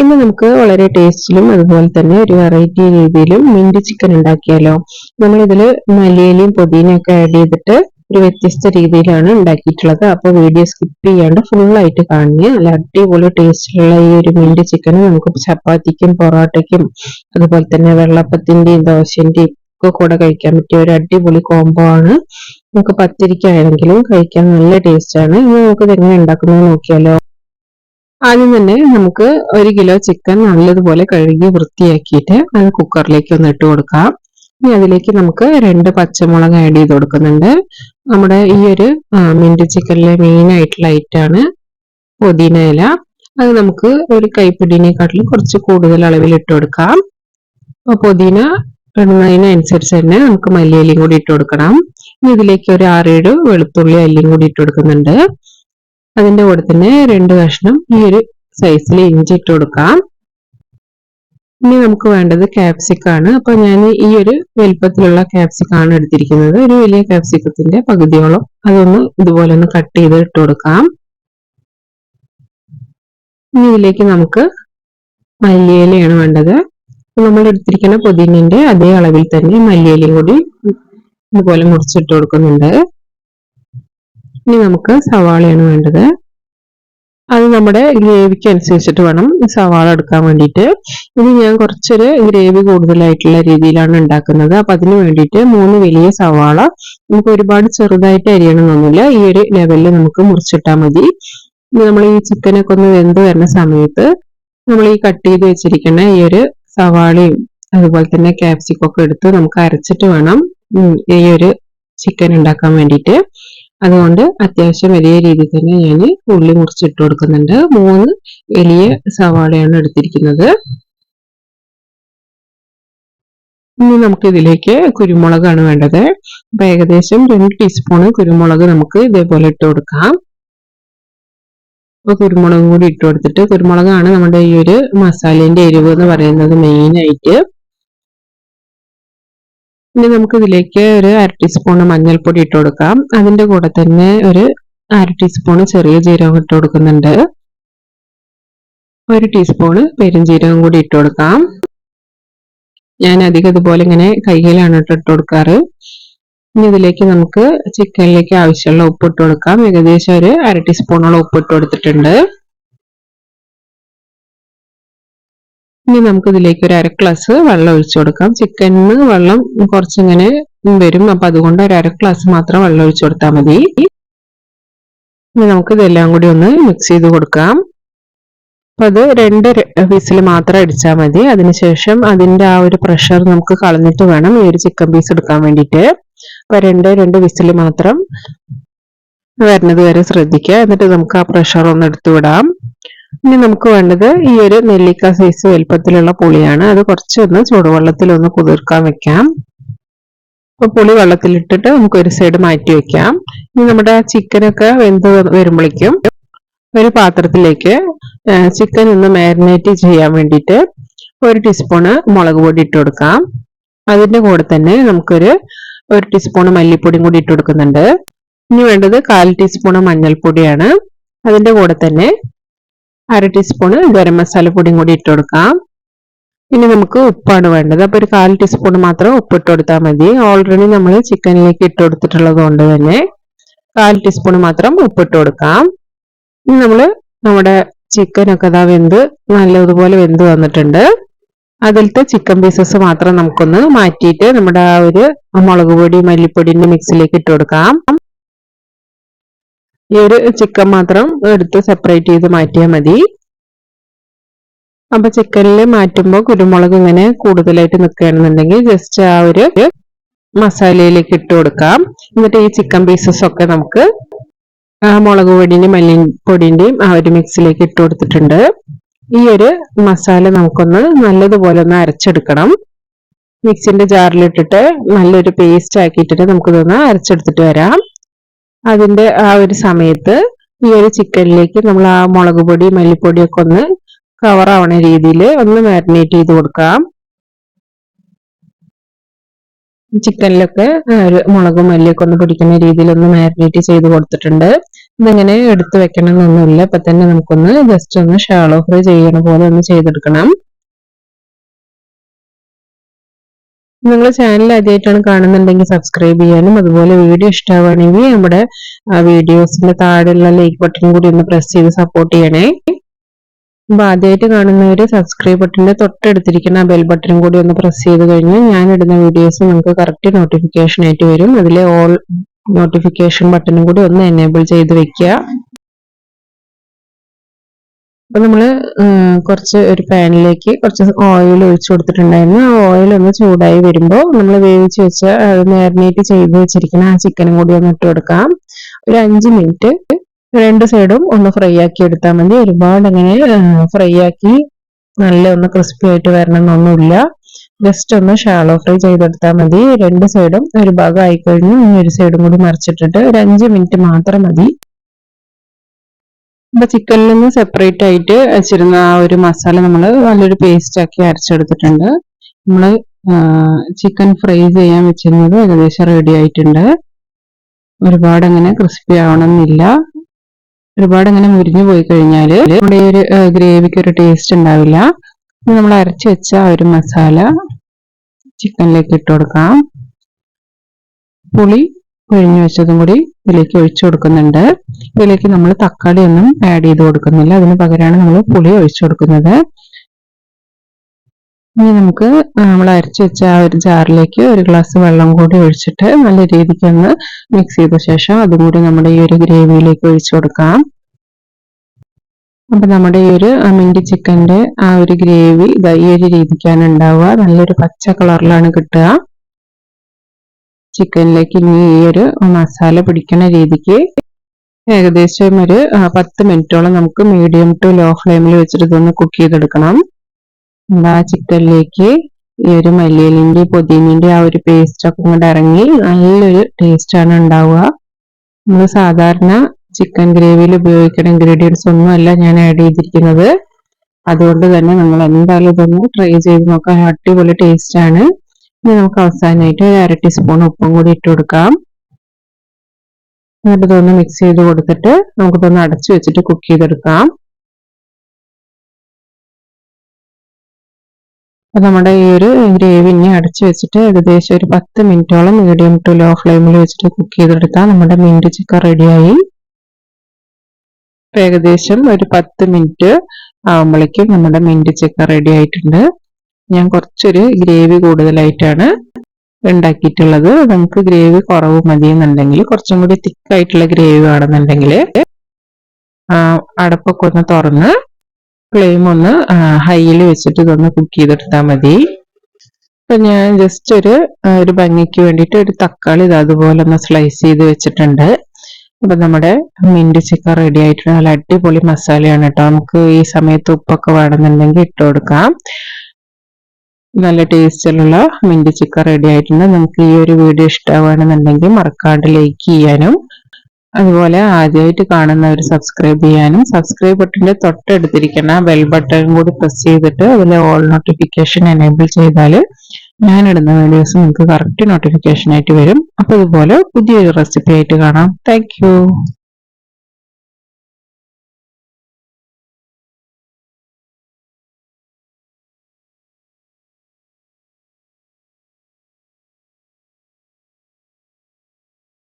ഇന്ന് നമുക്ക് വളരെ ടേസ്റ്റിലും അതുപോലെ തന്നെ ഒരു വെറൈറ്റി രീതിയിലും മിന്റ് ചിക്കൻ ഉണ്ടാക്കിയാലോ? നമ്മൾ ഇതിൽ മല്ലിയിലയും പുതിനയൊക്കെ ആഡ് ചെയ്തിട്ട് ഒരു വ്യത്യസ്ത രീതിയിലാണ് ഉണ്ടാക്കിയിട്ടുള്ളത്. അപ്പോൾ വീഡിയോ സ്കിപ്പ് ചെയ്യാണ്ട് ഫുൾ ആയിട്ട് കാണുക. നല്ല അടിപൊളി ടേസ്റ്റിലുള്ള ഈ ഒരു മിന്റ് ചിക്കൻ നമുക്ക് ചപ്പാത്തിക്കും പൊറോട്ടയ്ക്കും അതുപോലെ തന്നെ വെള്ളപ്പത്തിന്റെയും ദോശന്റെയും ഒക്കെ കൂടെ കഴിക്കാൻ പറ്റിയ ഒരു അടിപൊളി കോംബോ ആണ്. നമുക്ക് പത്തിരിക്കാണെങ്കിലും കഴിക്കാൻ നല്ല ടേസ്റ്റ് ആണ്. ഇനി നമുക്ക് ഇത് എങ്ങനെ ഉണ്ടാക്കുന്നത് നോക്കിയാലോ? ആദ്യം തന്നെ നമുക്ക് ഒരു കിലോ ചിക്കൻ നല്ലതുപോലെ കഴുകി വൃത്തിയാക്കിയിട്ട് അത് കുക്കറിലേക്ക് ഒന്ന് ഇട്ട് കൊടുക്കാം. ഇനി അതിലേക്ക് നമുക്ക് രണ്ട് പച്ചമുളക് ആഡ് ചെയ്ത് കൊടുക്കുന്നുണ്ട്. നമ്മുടെ ഈ ഒരു മിന്റ് ചിക്കനിലെ മെയിൻ ആയിട്ടുള്ള ഐറ്റാണ് പുതിന ഇല. അത് നമുക്ക് ഒരു കൈപ്പിടിനെക്കാട്ടിലും കുറച്ച് കൂടുതൽ അളവിൽ ഇട്ട് കൊടുക്കാം. അപ്പോൾ പുതിന ഇടുന്നതിനനുസരിച്ച് തന്നെ നമുക്ക് മല്ലിയിലയും കൂടി ഇട്ട് കൊടുക്കണം. ഇനി ഇതിലേക്ക് ഒരു ആറേഴ് വെളുത്തുള്ളി അല്ലിയും കൂടി ഇട്ട് കൊടുക്കുന്നുണ്ട്. അതിന്റെ കൂടെ തന്നെ രണ്ട് കഷ്ണം ഈ ഒരു സൈസിൽ ഇഞ്ചി ഇട്ട് കൊടുക്കാം. ഇനി നമുക്ക് വേണ്ടത് ക്യാപ്സിക്കാണ് അപ്പൊ ഞാൻ ഈ ഒരു വലുപ്പത്തിലുള്ള ക്യാപ്സിക്കാണ് എടുത്തിരിക്കുന്നത്. ഒരു വലിയ ക്യാപ്സിക്കത്തിന്റെ പകുതിയോളം അതൊന്ന് ഇതുപോലെ ഒന്ന് കട്ട് ചെയ്ത് ഇട്ട് കൊടുക്കാം. ഇനി ഇതിലേക്ക് നമുക്ക് മല്ലിയിലയാണ് വേണ്ടത്. നമ്മൾ എടുത്തിരിക്കുന്ന പുതിനിന്റെ അതേ അളവിൽ തന്നെ മല്ലിയിലയും കൂടി ഇതുപോലെ മുറിച്ചിട്ട് കൊടുക്കുന്നുണ്ട്. ഇനി നമുക്ക് സവാളയാണ് വേണ്ടത്. അത് നമ്മുടെ ഗ്രേവിക്ക് അനുസരിച്ചിട്ട് വേണം സവാള എടുക്കാൻ വേണ്ടിയിട്ട്. ഇനി ഞാൻ കുറച്ചൊരു ഗ്രേവി കൂടുതലായിട്ടുള്ള രീതിയിലാണ് ഉണ്ടാക്കുന്നത്. അപ്പൊ അതിന് വേണ്ടിയിട്ട് മൂന്ന് വലിയ സവാള. നമുക്ക് ഒരുപാട് ചെറുതായിട്ട് അരിയണമെന്നൊന്നുമില്ല ഈ ഒരു ലെവലിൽ നമുക്ക് മുറിച്ചിട്ടാൽ മതി. നമ്മൾ ഈ ചിക്കനൊക്കെ ഒന്ന് വെന്ത് വരുന്ന സമയത്ത് നമ്മൾ ഈ കട്ട് ചെയ്ത് വെച്ചിരിക്കുന്ന ഈ ഒരു സവാളയും അതുപോലെ തന്നെ ക്യാപ്സിക്കൊക്കെ എടുത്ത് നമുക്ക് അരച്ചിട്ട് വേണം ഈ ഒരു ചിക്കൻ ഉണ്ടാക്കാൻ വേണ്ടിയിട്ട്. അതുകൊണ്ട് അത്യാവശ്യം വലിയ രീതിയിൽ തന്നെ ഞാൻ ഉള്ളി മുറിച്ചിട്ട് കൊടുക്കുന്നുണ്ട്. മൂന്ന് വലിയ സവാളയാണ് എടുത്തിരിക്കുന്നത്. ഇനി നമുക്ക് ഇതിലേക്ക് കുരുമുളകാണ് വേണ്ടത്. അപ്പൊ ഏകദേശം രണ്ട് ടീസ്പൂൺ കുരുമുളക് നമുക്ക് ഇതേപോലെ ഇട്ട് കൊടുക്കാം. അപ്പൊ കുരുമുളകും കൂടി ഇട്ട് കൊടുത്തിട്ട് കുരുമുളകാണ് നമ്മുടെ ഈ ഒരു മസാലേന്റെ എരിവ് എന്ന് പറയുന്നത് മെയിൻ ആയിട്ട്. ഇനി നമുക്ക് ഇതിലേക്ക് ഒരു അര ടീസ്പൂൺ മഞ്ഞൾപ്പൊടി ഇട്ട് കൊടുക്കാം. അതിന്റെ കൂടെ തന്നെ ഒരു അര ടീസ്പൂൺ ചെറിയ ജീരകം ഇട്ട് കൊടുക്കുന്നുണ്ട്. ഒരു ടീസ്പൂണ് പെരുംജീരകം കൂടി ഇട്ട് കൊടുക്കാം. ഞാൻ അധികം ഇതുപോലെ ഇങ്ങനെ കൈകയിലാണ് ഇട്ട് കൊടുക്കാറ്. ഇനി ഇതിലേക്ക് നമുക്ക് ചിക്കനിലേക്ക് ആവശ്യമുള്ള ഉപ്പ് ഇട്ട് കൊടുക്കാം. ഏകദേശം ഒരു അര ടീസ്പൂണോളം ഉപ്പ് ഇട്ട് കൊടുത്തിട്ടുണ്ട്. ഇനി നമുക്ക് ഇതിലേക്ക് ഒരു അര ഗ്ലാസ് വെള്ളം ഒഴിച്ചു കൊടുക്കാം. ചിക്കനിന് വെള്ളം കുറച്ചിങ്ങനെ വരും. അപ്പൊ അതുകൊണ്ട് ഒരു അര ഗ്ലാസ് മാത്രം വെള്ളം ഒഴിച്ചു കൊടുത്താൽ മതി. ഇനി നമുക്ക് ഇതെല്ലാം കൂടി ഒന്ന് മിക്സ് ചെയ്ത് കൊടുക്കാം. അപ്പൊ അത് രണ്ട് പീസിൽ മാത്രം അടിച്ചാൽ മതി. അതിനുശേഷം അതിന്റെ ആ ഒരു പ്രഷർ നമുക്ക് കളഞ്ഞിട്ട് വേണം ഈ ഒരു ചിക്കൻ പീസ് എടുക്കാൻ വേണ്ടിയിട്ട്. അപ്പൊ രണ്ട് രണ്ട് വിസിൽ മാത്രം വരുന്നത് വരെ ശ്രദ്ധിക്കുക. എന്നിട്ട് നമുക്ക് ആ പ്രഷർ ഒന്ന് എടുത്തു വിടാം. ഇനി നമുക്ക് വേണ്ടത് ഈ ഒരു നെല്ലിക്ക സൈസ് വലുപ്പത്തിലുള്ള പുളിയാണ്. അത് കുറച്ചൊന്ന് ചൂടുവെള്ളത്തിൽ ഒന്ന് കുതിർക്കാൻ വെക്കാം. അപ്പൊ പുളി വെള്ളത്തിലിട്ടിട്ട് നമുക്ക് ഒരു സൈഡ് മാറ്റി വെക്കാം. ഇനി നമ്മുടെ ചിക്കനൊക്കെ വെന്ത് വരുമ്പോഴേക്കും ഒരു പാത്രത്തിലേക്ക് ചിക്കൻ ഒന്ന് മാരിനേറ്റ് ചെയ്യാൻ വേണ്ടിയിട്ട് ഒരു ടീസ്പൂണ് മുളക് പൊടി ഇട്ട് കൊടുക്കാം. അതിന്റെ കൂടെ തന്നെ നമുക്കൊരു ഒരു ടീസ്പൂൺ മല്ലിപ്പൊടിയും കൂടി ഇട്ട് കൊടുക്കുന്നുണ്ട്. ഇനി വേണ്ടത് കാൽ ടീസ്പൂൺ മഞ്ഞൾപ്പൊടിയാണ്. അതിന്റെ കൂടെ തന്നെ അര ടീസ്പൂണ് ഗരം മസാല പൊടിയും കൂടി ഇട്ട് കൊടുക്കാം. ഇനി നമുക്ക് ഉപ്പാണ് വേണ്ടത്. അപ്പോൾ ഒരു കാൽ ടീസ്പൂൺ മാത്രം ഉപ്പ് ഇട്ട് കൊടുത്താൽ മതി. ഓൾറെഡി നമ്മൾ ചിക്കനിലേക്ക് ഇട്ട് കൊടുത്തിട്ടുള്ളത് കൊണ്ട് തന്നെ കാൽ ടീസ്പൂൺ മാത്രം ഉപ്പ് ഇട്ട് കൊടുക്കാം. ഇനി നമ്മൾ നമ്മുടെ ചിക്കനൊക്കെ അതാ വെന്ത് നല്ലതുപോലെ വെന്ത് വന്നിട്ടുണ്ട്. അതിലത്തെ ചിക്കൻ പീസസ് മാത്രം നമുക്കൊന്ന് മാറ്റിയിട്ട് നമ്മുടെ ആ ഒരു മുളക് പൊടി മല്ലിപ്പൊടിന്റെ മിക്സിലേക്ക് ഇട്ട് കൊടുക്കാം. ഈ ഒരു ചിക്കൻ മാത്രം എടുത്ത് സെപ്പറേറ്റ് ചെയ്ത് മാറ്റിയാൽ മതി. അപ്പൊ ചിക്കനിൽ മാറ്റുമ്പോൾ കുരുമുളക് ഇങ്ങനെ കൂടുതലായിട്ട് നിൽക്കുകയാണെന്നുണ്ടെങ്കിൽ ജസ്റ്റ് ആ ഒരു മസാലയിലേക്ക് ഇട്ട് കൊടുക്കാം. എന്നിട്ട് ഈ ചിക്കൻ പീസസ് ഒക്കെ നമുക്ക് ആ മുളക് പൊടിന്റെയും മല്ലിപ്പൊടിന്റെയും ആ ഒരു മിക്സിലേക്ക് ഇട്ട് കൊടുത്തിട്ടുണ്ട്. ഈ ഒരു മസാല നമുക്കൊന്ന് നല്ലതുപോലെ ഒന്ന് അരച്ചെടുക്കണം. മിക്സിന്റെ ജാറിലിട്ടിട്ട് നല്ലൊരു പേസ്റ്റ് ആക്കിയിട്ടിട്ട് നമുക്കിതൊന്ന് അരച്ചെടുത്തിട്ട് വരാം. അതിന്റെ ആ ഒരു സമയത്ത് ഈ ഒരു ചിക്കനിലേക്ക് നമ്മൾ ആ മുളക് പൊടി മല്ലിപ്പൊടിയൊക്കെ ഒന്ന് കവർ ആവണ രീതിയിൽ ഒന്ന് മാരിനേറ്റ് ചെയ്ത് കൊടുക്കാം. ചിക്കനിലൊക്കെ മുളകും മല്ലിയൊക്കെ ഒന്ന് പിടിക്കുന്ന രീതിയിൽ ഒന്ന് മാരിനേറ്റ് ചെയ്ത് കൊടുത്തിട്ടുണ്ട്. ഇതിങ്ങനെ എടുത്തു വെക്കണം എന്നൊന്നുമില്ല ഇപ്പൊ തന്നെ നമുക്കൊന്ന് ജസ്റ്റ് ഒന്ന് ഷാളോ ഫ്രൈ ചെയ്യണ പോലെ ഒന്ന് ചെയ്തെടുക്കണം. നിങ്ങൾ ചാനൽ ആദ്യമായിട്ടാണ് കാണുന്നുണ്ടെങ്കിൽ സബ്സ്ക്രൈബ് ചെയ്യാനും അതുപോലെ വീഡിയോ ഇഷ്ടമാണെങ്കിൽ നമ്മുടെ വീഡിയോസിന്റെ താഴെയുള്ള ലൈക്ക് ബട്ടൺ കൂടി ഒന്ന് പ്രസ് ചെയ്ത് സപ്പോർട്ട് ചെയ്യണേ. അപ്പൊ ആദ്യമായിട്ട് കാണുന്നവർ സബ്സ്ക്രൈബ് ബട്ടണിന്റെ തൊട്ടടുത്തിരിക്കുന്ന ബെൽ ബട്ടൺ കൂടി ഒന്ന് പ്രസ് ചെയ്ത് കഴിഞ്ഞാൽ ഞാൻ ഇടുന്ന വീഡിയോസ് നിങ്ങൾക്ക് കറക്റ്റ് നോട്ടിഫിക്കേഷൻ ആയിട്ട് വരും. അതിലെ ഓൾ നോട്ടിഫിക്കേഷൻ ബട്ടണും കൂടി ഒന്ന് എനേബിൾ ചെയ്ത് വെക്കുക. അപ്പൊ നമ്മൾ കുറച്ച് ഒരു പാനിലേക്ക് കുറച്ച് ഓയിൽ ഒഴിച്ചു കൊടുത്തിട്ടുണ്ടായിരുന്നു. ആ ഓയിൽ ഒന്ന് ചൂടായി വരുമ്പോൾ നമ്മൾ വേവിച്ച് വെച്ച മാരിനേറ്റ് ചെയ്ത് വെച്ചിരിക്കുന്ന ആ ചിക്കനും കൂടി ഒന്ന് ഇട്ട് കൊടുക്കാം. ഒരു അഞ്ച് മിനിറ്റ് രണ്ട് സൈഡും ഒന്ന് ഫ്രൈ ആക്കി എടുത്താൽ മതി. ഒരുപാട് അങ്ങനെ ഫ്രൈ ആക്കി നല്ല ഒന്ന് ക്രിസ്പി ആയിട്ട് വരണം എന്നൊന്നുമില്ല ജസ്റ്റ് ഒന്ന് ഷാലോ ഫ്രൈ ചെയ്തെടുത്താൽ മതി. രണ്ട് സൈഡും ഒരു ഭാഗം ആയിക്കഴിഞ്ഞ് ഒരു സൈഡും കൂടി മറിച്ചിട്ടിട്ട് ഒരു അഞ്ച് മിനിറ്റ് മാത്രം മതി. അപ്പൊ ചിക്കനിൽ നിന്ന് സെപ്പറേറ്റ് ആയിട്ട് വെച്ചിരുന്ന ആ ഒരു മസാല നമ്മൾ നല്ലൊരു പേസ്റ്റ് ആക്കി അരച്ചെടുത്തിട്ടുണ്ട്. നമ്മൾ ചിക്കൻ ഫ്രൈ ചെയ്യാൻ വെച്ചിരുന്നത് ഏകദേശം റെഡി ആയിട്ടുണ്ട്. ഒരുപാട് അങ്ങനെ ക്രിസ്പി ആവണമെന്നില്ല ഒരുപാട് അങ്ങനെ മുരിഞ്ഞു പോയി കഴിഞ്ഞാൽ നമ്മുടെ ഒരു ഗ്രേവിക്ക് ഒരു ടേസ്റ്റ് ഉണ്ടാവില്ല. നമ്മൾ അരച്ച് വെച്ച ഒരു മസാല ചിക്കനിലേക്ക് ഇട്ട് കൊടുക്കാം. പുളി ഒഴിഞ്ഞു വെച്ചതും കൂടി ഇതിലേക്ക് ഒഴിച്ചു കൊടുക്കുന്നുണ്ട്. ഇതിലേക്ക് നമ്മൾ തക്കാളി ഒന്നും ആഡ് ചെയ്ത് കൊടുക്കുന്നില്ല. അതിന് പകരമാണ് നമ്മൾ പുളി ഒഴിച്ചു കൊടുക്കുന്നത്. ഇനി നമുക്ക് നമ്മൾ അരച്ചു വെച്ച ആ ഒരു ജാറിലേക്ക് ഒരു ഗ്ലാസ് വെള്ളം കൂടി ഒഴിച്ചിട്ട് നല്ല രീതിക്ക് ഒന്ന് മിക്സ് ചെയ്ത ശേഷം അതും കൂടി നമ്മുടെ ഈ ഒരു ഗ്രേവിയിലേക്ക് ഒഴിച്ചു കൊടുക്കാം. അപ്പൊ നമ്മുടെ ഈ ഒരു മിന്റി ചിക്കന്റെ ആ ഒരു ഗ്രേവി ഈ ഒരു രീതിക്കാണ് ഉണ്ടാവുക. നല്ലൊരു പച്ച കളറിലാണ് കിട്ടുക. ചിക്കനിലേക്ക് ഇനി ഈ ഒരു മസാല പിടിക്കുന്ന രീതിക്ക് ഏകദേശം ഒരു പത്ത് മിനിറ്റോളം നമുക്ക് മീഡിയം ടു ലോ ഫ്ലെയിമിൽ വെച്ചിട്ട് ഇതൊന്ന് കുക്ക് ചെയ്തെടുക്കണം. ആ ചിക്കനിലേക്ക് ഈ ഒരു മല്ലിയിലിന്റെ പുതിനിന്റെ ആ ഒരു പേസ്റ്റ് ഒക്കെ ഇങ്ങോട്ട് ഇറങ്ങി നല്ലൊരു ടേസ്റ്റാണ് ഉണ്ടാവുക. നമ്മൾ സാധാരണ ചിക്കൻ ഗ്രേവിയിൽ ഉപയോഗിക്കുന്ന ഇൻഗ്രീഡിയൻസ് ഒന്നുമല്ല ഞാൻ ആഡ് ചെയ്തിരിക്കുന്നത്. അതുകൊണ്ട് തന്നെ നമ്മൾ എന്തായാലും ഇതൊന്ന് ട്രൈ ചെയ്ത് നോക്കാൻ അടിപൊളി ടേസ്റ്റാണ് ഇനി നമുക്ക് അവസാനമായിട്ട് ഒരു അര ടീസ്പൂൺ ഉപ്പും കൂടി ഇട്ട് കൊടുക്കാം. എന്നിട്ട് ഇതൊന്ന് മിക്സ് ചെയ്ത് കൊടുത്തിട്ട് നമുക്കിതൊന്ന് അടച്ചു വെച്ചിട്ട് കുക്ക് ചെയ്തെടുക്കാം. അപ്പൊ നമ്മുടെ ഈ ഒരു ഗ്രേവി ഇനി അടച്ചു വെച്ചിട്ട് ഏകദേശം ഒരു പത്ത് മിനിറ്റോളം മീഡിയം ടു ലോ ഫ്ലെയിമിൽ വെച്ചിട്ട് കുക്ക് ചെയ്തെടുത്താൽ നമ്മുടെ മിന്റ് ചിക്കൻ റെഡിയായി ഏകദേശം ഒരു പത്ത് മിനിറ്റ് ആകുമ്പോഴേക്കും നമ്മുടെ മിന്റ് ചിക്കൻ റെഡി ആയിട്ടുണ്ട്. ഞാൻ കുറച്ചൊരു ഗ്രേവി കൂടുതലായിട്ടാണ് ഉണ്ടാക്കിയിട്ടുള്ളത്. നമുക്ക് ഗ്രേവി കുറവ് മതി എന്നുണ്ടെങ്കിൽ കുറച്ചും കൂടി തിക്കായിട്ടുള്ള ഗ്രേവി വേണമെന്നുണ്ടെങ്കിൽ അടപ്പൊക്കെ ഒന്ന് തുറന്ന് ഫ്ലെയിം ഒന്ന് ഹൈയിൽ വെച്ചിട്ട് ഇതൊന്ന് കുക്ക് ചെയ്തെടുത്താൽ മതി. ഇപ്പൊ ഞാൻ ജസ്റ്റ് ഒരു ഒരു ഭംഗിക്ക് വേണ്ടിയിട്ട് ഒരു തക്കാളി ഇത് അതുപോലെ ഒന്ന് സ്ലൈസ് ചെയ്ത് വെച്ചിട്ടുണ്ട്. അപ്പൊ നമ്മുടെ മിന്റ് ചിക്കൻ റെഡി ആയിട്ടുണ്ട്. നല്ല അടിപൊളി മസാലയാണ് കേട്ടോ. നമുക്ക് ഈ സമയത്ത് ഉപ്പൊക്കെ വേണമെന്നുണ്ടെങ്കിൽ ഇട്ട് കൊടുക്കാം. നല്ല ടേസ്റ്റിലുള്ള മിന്റ് ചിക്കൻ റെഡി ആയിട്ടുണ്ട്. നിങ്ങൾക്ക് ഈ ഒരു വീഡിയോ ഇഷ്ടമാണെന്നുണ്ടെങ്കിൽ മറക്കാണ്ട് ലൈക്ക് ചെയ്യാനും അതുപോലെ ആദ്യമായിട്ട് കാണുന്നവർ സബ്സ്ക്രൈബ് ചെയ്യാനും സബ്സ്ക്രൈബ് ബട്ടന്റെ തൊട്ടടുത്തിരിക്കുന്ന ബെൽ ബട്ടൺ കൂടി പ്രസ് ചെയ്തിട്ട് അതിലെ ഓൾ നോട്ടിഫിക്കേഷൻ എനേബിൾ ചെയ്താൽ ഞാൻ ഇടുന്ന വീഡിയോസ് നിങ്ങൾക്ക് കറക്റ്റ് നോട്ടിഫിക്കേഷൻ ആയിട്ട് വരും. അപ്പോൾ ഇതുപോലെ പുതിയൊരു റെസിപ്പി ആയിട്ട് കാണാം. താങ്ക്